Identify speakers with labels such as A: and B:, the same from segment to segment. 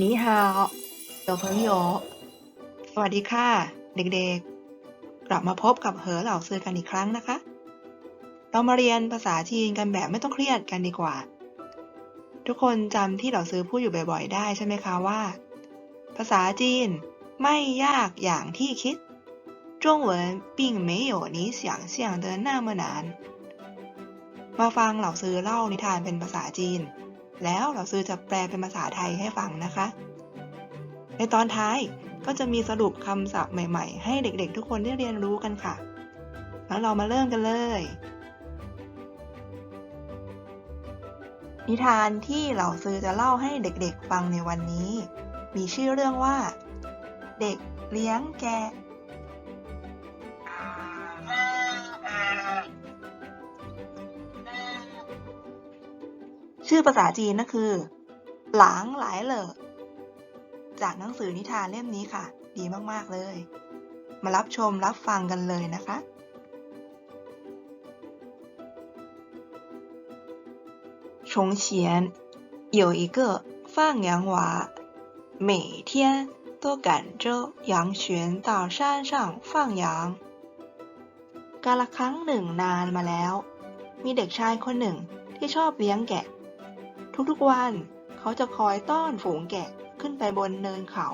A: 你好小朋友สวัสดีค่ะ เด็กๆ กลับมาพบกับเหอเหล่าซื้อกันอีกครั้งนะคะ เรามาเรียนภาษาจีนกันแบบไม่ต้องเครียดกันดีกว่า ทุกคนจำที่เราซื้อพูดอยู่บ่อยๆ ได้ใช่ไหมคะว่า ภาษาจีนไม่ยากอย่างที่คิด中文并没有你想象的那么难มาฟังเหล่าซื้อเล่านิทานเป็นภาษาจีน แล้วเหล่าซื้อจะแปลเป็นภาษาไทยให้ฟังนะคะ ในตอนท้ายก็จะมีสรุปคำศัพท์ใหม่ ๆ ให้เด็กๆ ทุกคนได้เรียนรู้กันค่ะ แล้วเรามาเริ่มกันเลย นิทานที่เหล่าซื้อจะเล่าให้เด็กๆ ฟังในวันนี้ มีชื่อเรื่องว่า เด็กเลี้ยงแกะ ชื่อภาษาจีนนั่นคือ หลางหลายเหลอจากหนังสือนิทานเล่มนี้ค่ะ ดีมากๆเลย มารับชมรับฟังกันเลยนะคะ从前有一个放羊娃，每天都赶着羊群到山上放羊。กาละครั้งหนึ่งนานมาแล้ว มีเด็กชายคนหนึ่งที่ชอบเลี้ยงแกะ ทุกๆวันเขาจะคอยต้อนฝูงแกะขึ้นไปบนเนินเขา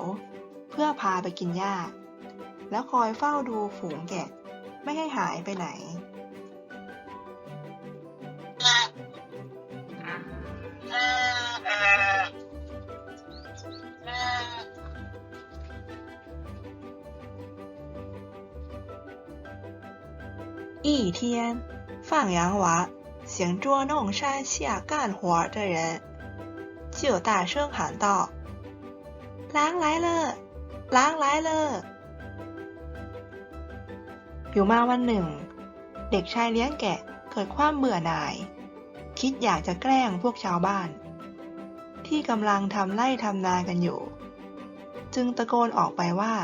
A: เพื่อพาไปกินหญ้า แล้วคอยเฝ้าดูฝูงแกะ ไม่ให้หายไปไหน 一天，放羊娃 想捉弄山下干活的人，就大声喊道：“狼来了，狼来了！”อยู่มาวันหนึ่ง เด็กชายเลี้ยงแกะเกิดความเบื่อหน่าย คิดอยากจะแกล้งพวกชาวบ้าน ที่กำลังทำไร่ทำนากันอยู่ จึงตะโกนออกไปว่า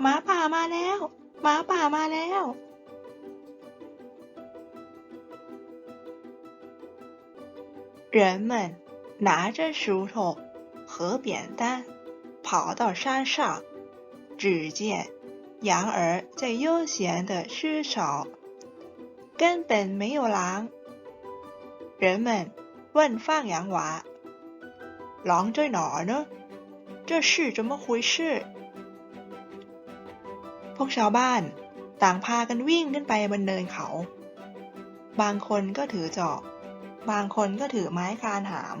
A: หมาป่ามาแล้วหมาป่ามาแล้ว 人们拿着锄头和扁担跑到山上，只见羊儿在悠闲地吃草，根本没有狼。人们问放羊娃：“狼在哪儿呢？这是怎么回事？”พวกชาวบ้านต่างพากันวิ่งขึ้นไปบนเนินเขา บางคนก็ถือจอบ บางคนก็ถือไม้คานหาม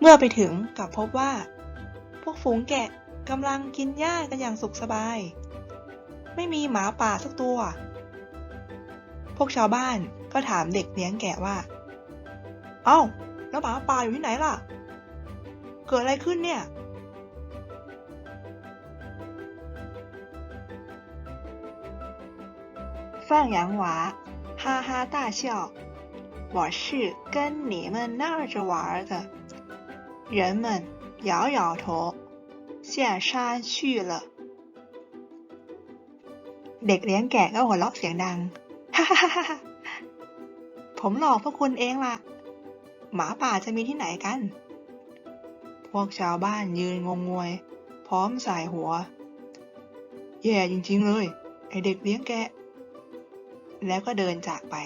A: เมื่อไปถึงกลับพบว่า พวกฝูงแกะกำลังกินหญ้ากันอย่างสุขสบาย ไม่มีหมาป่าสักตัว พวกชาวบ้านก็ถามเด็กเลี้ยงแกะว่า เอ้าแล้วหมาป่าอยู่ที่ไหนล่ะ เกิดอะไรขึ้นเนี่ย 放羊娃哈哈大笑：“我是跟你们闹着玩的。”人们摇摇头，下山去了。เด็กเลี้ยงแกะก็หัวเราะเสียงดัง ฮ่าฮ่าฮ่าฮ่าผมหลอกพวกคุณเองล่ะ หมาป่าจะมีที่ไหนกัน พวกชาวบ้านยืนงงงวย พร้อมสายหัว แย่จริงๆเลย ไอเด็กเลี้ยงแกะ แล้วก็เดินจากไป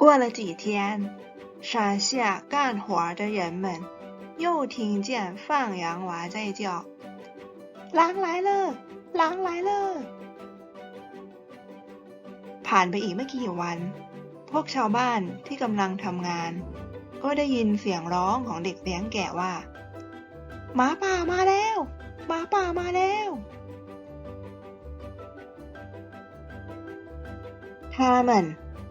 A: 过了几天，山下干活的人们又听见放羊娃在叫：“狼来了，狼来了！”ผ่านไปอีกไม่กี่วัน พวกชาวบ้านที่กำลังทำงาน ก็ได้ยินเสียงร้องของเด็กเลี้ยงแกะว่า หมาป่ามาแล้ว หมาป่ามาแล้ว他们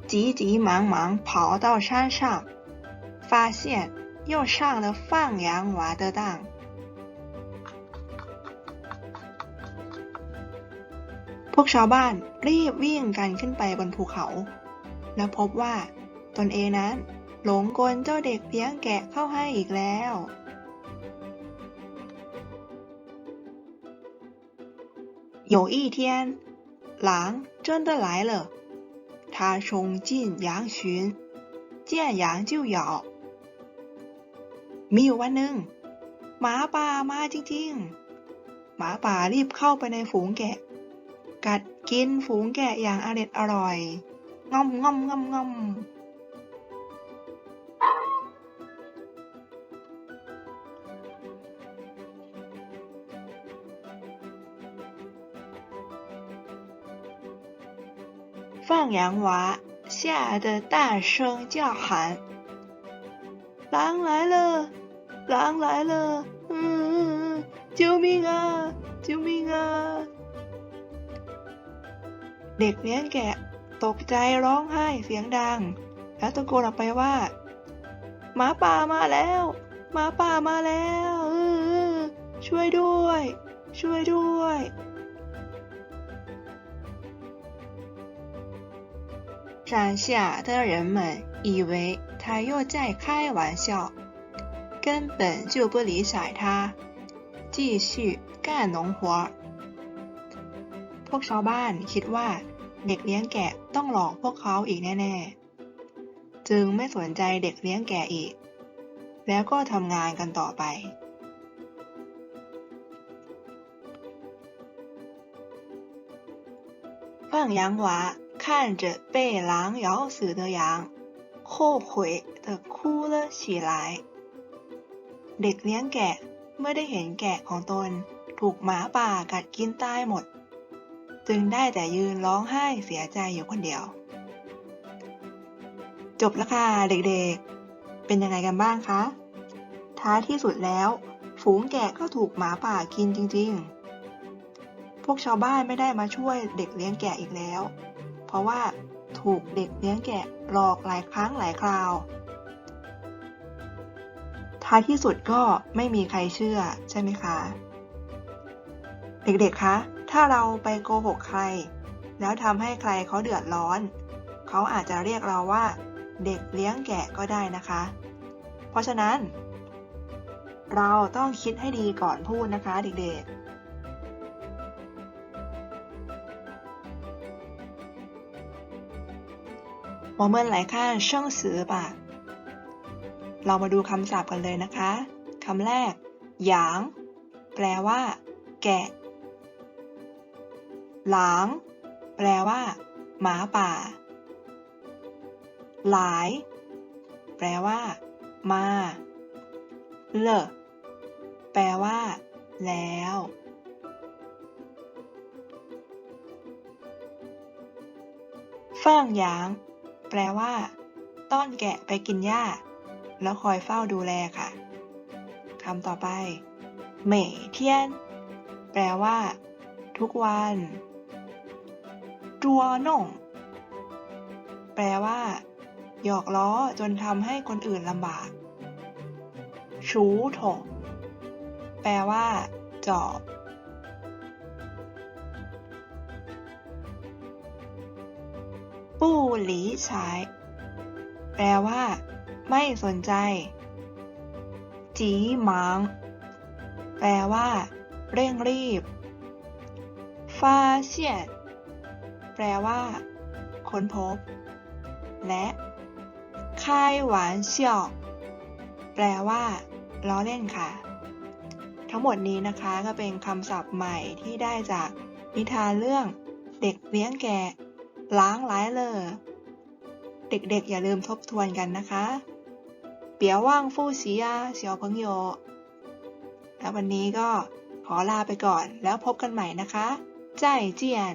A: 急急忙忙跑到山上，发现又上了放羊娃的当。พวกชาวบ้านรีบวิ่งกันขึ้นไปบนภูเขา แล้วพบว่าตนเองนั้นหลงกลเจ้าเด็กเลี้ยงแกะเข้าให้อีกแล้ว 有一天，狼真的来了，它冲进羊群，见羊就咬。มีอยู่วันหนึ่งหมาป่ามาจริงๆ หมาป่ารีบเข้าไปในฝูงแกะ กัดกินฝูงแกะอย่างอร็ดอร่อยง่อมง่อมง่อมง่อม 放羊娃吓得大声叫喊：“狼来了！狼来了！嗯，救命啊！救命啊！”เด็กเลี้ยงแกะตกใจร้องไห้เสียงดัง แล้วตะโกนออกไปว่าหมาป่ามาแล้วหมาป่ามาแล้วเออช่วยด้วย ช่วยด้วย 山下的人们以为他又在开玩笑，根本就不理睬他，继续干农活儿。พวกชาวบ้านคิดว่าเด็กเลี้ยงแกะต้องหลอกพวกเขาอีกแน่ๆ จึงไม่สนใจเด็กเลี้ยงแกะอีก แล้วก็ทำงานกันต่อไป 放羊娃 看着被狼咬死的羊，后悔的哭了起来。เด็กเลี้ยงแกะเมื่อได้เห็นแกะของตนถูกหมาป่ากัดกินตายหมด จึงได้แต่ยืนร้องไห้เสียใจอยู่คนเดียว จบแล้วค่ะเด็กๆ เป็นยังไงกันบ้างคะ ท้ายที่สุดแล้ว ฝูงแกะก็ถูกหมาป่ากินจริงๆ พวกชาวบ้านไม่ได้มาช่วยเด็กเลี้ยงแกะอีกแล้ว เพราะว่าถูกเด็กเลี้ยงแกะหลอกหลายครั้งหลายคราว ท้ายที่สุดก็ไม่มีใครเชื่อใช่ไหมคะ เด็กๆ คะ ถ้าเราไปโกหกใคร แล้วทำให้ใครเขาเดือดร้อน เขาอาจจะเรียกเราว่า เด็กเลี้ยงแกะก็ได้นะคะ เพราะฉะนั้น เราต้องคิดให้ดีก่อนพูดนะคะเด็กๆ 我们来看生词吧เรามาดูคำศัพท์กันเลยนะคะ คำแรก หยาง แปลว่า แกะ หลาง แปลว่า หมาป่า หลาย แปลว่า มา เลอแปลว่า แล้ว ฟ่างหยาง แปลว่า ต้อนแกะไปกินหญ้า แล้วคอยเฝ้าดูแลค่ะคำต่อไปเหม่เทียน แปลว่า ทุกวันจัวน่งแปลว่า หยอกล้อจนทำให้คนอื่นลำบากชูถงแปลว่า จอบ ปู้หลีฉาย แปลว่า ไม่สนใจ จีหมาง แปลว่า เร่งรีบ ฟาเซียนแปลว่า ค้นพบ และค่ายหวานเชี่ยวแปลว่า ล้อเล่นค่ะ ทั้งหมดนี้นะคะก็เป็นคำศัพท์ใหม่ที่ได้จากนิทานเรื่องเด็กเลี้ยงแกะ ล้างหลายเลอเด็กๆ อย่าลืมทบทวนกันนะคะเปียวว่างฟู่ซีอาเสี่ยวเพิงโยและวันนี้ก็ขอลาไปก่อนแล้วพบกันใหม่นะคะใจเจียน